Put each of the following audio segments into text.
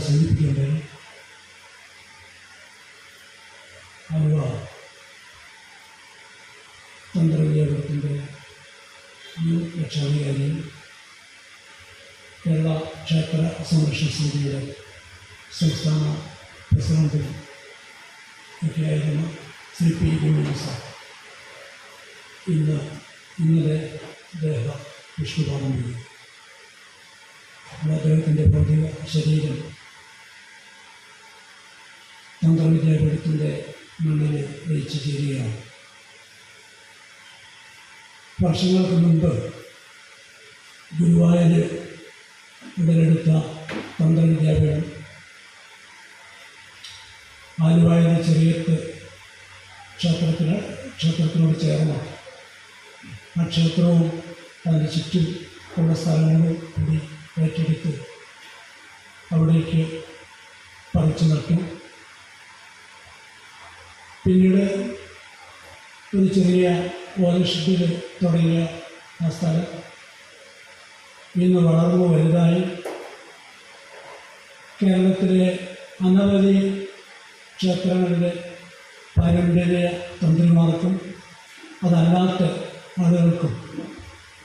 സൂചിപ്പിക്കുകയുണ്ടായി ആലുവ തന്ത്രവിദ്യാപീഠത്തിന്റെ മുൻ രക്ഷാധികാരിയും കേരള ക്ഷേത്ര സംരക്ഷണ സമിതിയുടെ സംസ്ഥാന പ്രസിഡന്റും ഒക്കെയായിരുന്ന ശ്രീ പി ഗോവിന്ദ സാർ ഇന്ന് ഇന്നലെ ദേഹ വിഷ്ണുപാദം ചെയ്തു അദ്ദേഹത്തിന്റെ ഭൗതിക ശരീരം. തന്ത്രവിദ്യാപീഠത്തിന്റെ മണ്ണിൽ ലയിച്ചു ചേരുകയാണ്. വർഷങ്ങൾക്ക് മുമ്പ് ഗുരുവായൂർ ഉടലെടുത്ത തന്ത്രവിദ്യാപീഠം ആലുവായിലെ ചെറിയത്ത് ക്ഷേത്രത്തിന് ക്ഷേത്രത്തിനോട് ചേർന്ന ആ ക്ഷേത്രവും അതിന് ചുറ്റും ഉള്ള സ്ഥലങ്ങളും കൂടി ഏറ്റെടുത്ത് അവിടേക്ക് പറിച്ചു നട്ടു പിന്നീട് ഒരു ചെറിയ ഓലഷത്തിൽ തുടങ്ങിയ ആ സ്ഥലം ഇന്ന് വളർന്നു വലുതായി. കേരളത്തിലെ അനവധി ക്ഷേത്രങ്ങളുടെ പാരമ്പര്യ തന്ത്രിമാർക്കും അതല്ലാത്ത ആളുകൾക്കും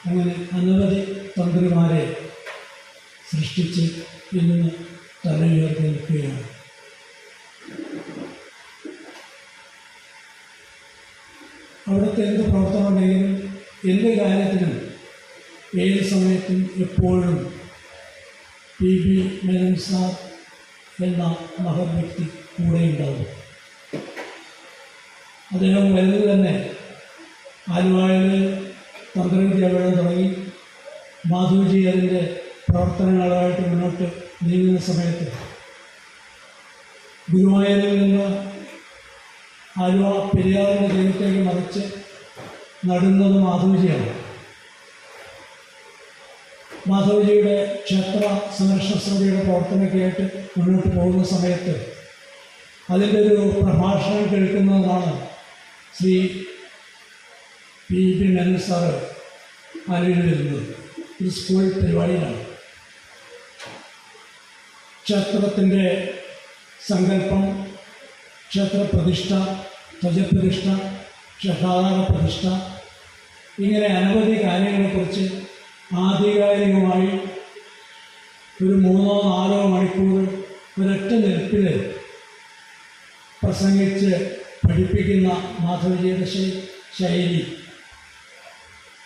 അങ്ങനെ അനവധി തന്ത്രിമാരെ സൃഷ്ടിച്ച് ഇന്ന് തലയുയർത്തി നിൽക്കുകയാണ് അവിടുത്തെ എന്ത് പ്രവർത്തനം ഉണ്ടെങ്കിലും എന്ത് കാര്യത്തിനും ഏത് സമയത്തും എപ്പോഴും പി. ബി. മേനൻ എന്ന മഹത് വ്യക്തി കൂടെ ഉണ്ടാവും. അദ്ദേഹം വലുത് തന്നെ. ആലുവായിൽ തന്ത്രവിദ്യാപീഠം തുടങ്ങി. മാധുജി അതിന്റെ പ്രവർത്തനങ്ങളുമായിട്ട് മുന്നോട്ട് നീങ്ങുന്ന സമയത്ത് ഗുരുവായൂരിൽ നിന്ന് ആലുവ പെരിയാറിന്റെ തീരത്തേക്ക് മറിച്ച് നടുന്നത് മാധവജിയാണ്. മാധവജിയുടെ ക്ഷേത്ര സംരക്ഷണ സമിതിയുടെ പ്രവർത്തനമൊക്കെയായിട്ട് മുന്നോട്ട് പോകുന്ന സമയത്ത് അതിന്റെ ഒരു പ്രഭാഷണം കേൾക്കുന്നതാണ് Shri P P Menon sir ആലുവയിൽ വരുന്നത്. ഒരു സ്കൂൾ പരിപാടിയിലാണ്. ക്ഷേത്രത്തിന്റെ സങ്കല്പം ക്ഷേത്രപ്രതിഷ്ഠ ധ്വജപ്രതിഷ്ഠ ക്ഷേത്രാധാര പ്രതിഷ്ഠ ഇങ്ങനെ അനവധി കാര്യങ്ങളെക്കുറിച്ച് ആധികാരികമായി ഒരു മൂന്നോ നാലോ മണിക്കൂർ ഒരൊറ്റ നിരപ്പിൽ പ്രസംഗിച്ച് പഠിപ്പിക്കുന്ന മാധവജിയുടെ ശൈലി.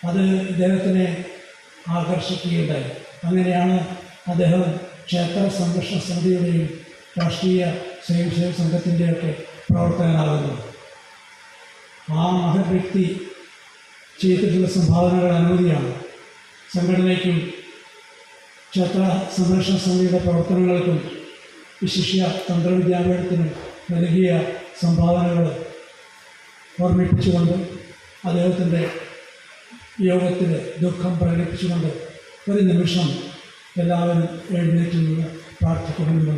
അത് ഇദ്ദേഹത്തിനെ ആകർഷിക്കുകയുണ്ടായി. അങ്ങനെയാണ് അദ്ദേഹം ക്ഷേത്ര സംരക്ഷണ സമിതിയുടെയും രാഷ്ട്രീയ സ്വയംസേവ സംഘത്തിന്റെയൊക്കെ പ്രവർത്തകനാകുന്നത് ആ മഹത് വ്യക്തി ചെയ്തിട്ടുള്ള സംഭാവനകൾ അനുമതിയാണ് സംഘടനയ്ക്കും ക്ഷേത്ര സംരക്ഷണ സമിതിയുടെ പ്രവർത്തനങ്ങൾക്കും വിശിഷ്യ തന്ത്രവിദ്യാപീഠത്തിനും നൽകിയ സംഭാവനകൾ ഓർമ്മിപ്പിച്ചുകൊണ്ട് അദ്ദേഹത്തിന്റെ യോഗത്തിൽ ദുഃഖം പ്രകടിപ്പിച്ചുകൊണ്ട് ഒരു നിമിഷം എല്ലാവരും എഴുന്നേറ്റ് നിന്ന് പ്രാർത്ഥിക്കണമെന്ന്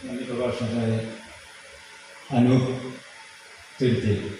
Nanti kalau sampai anu, tilti.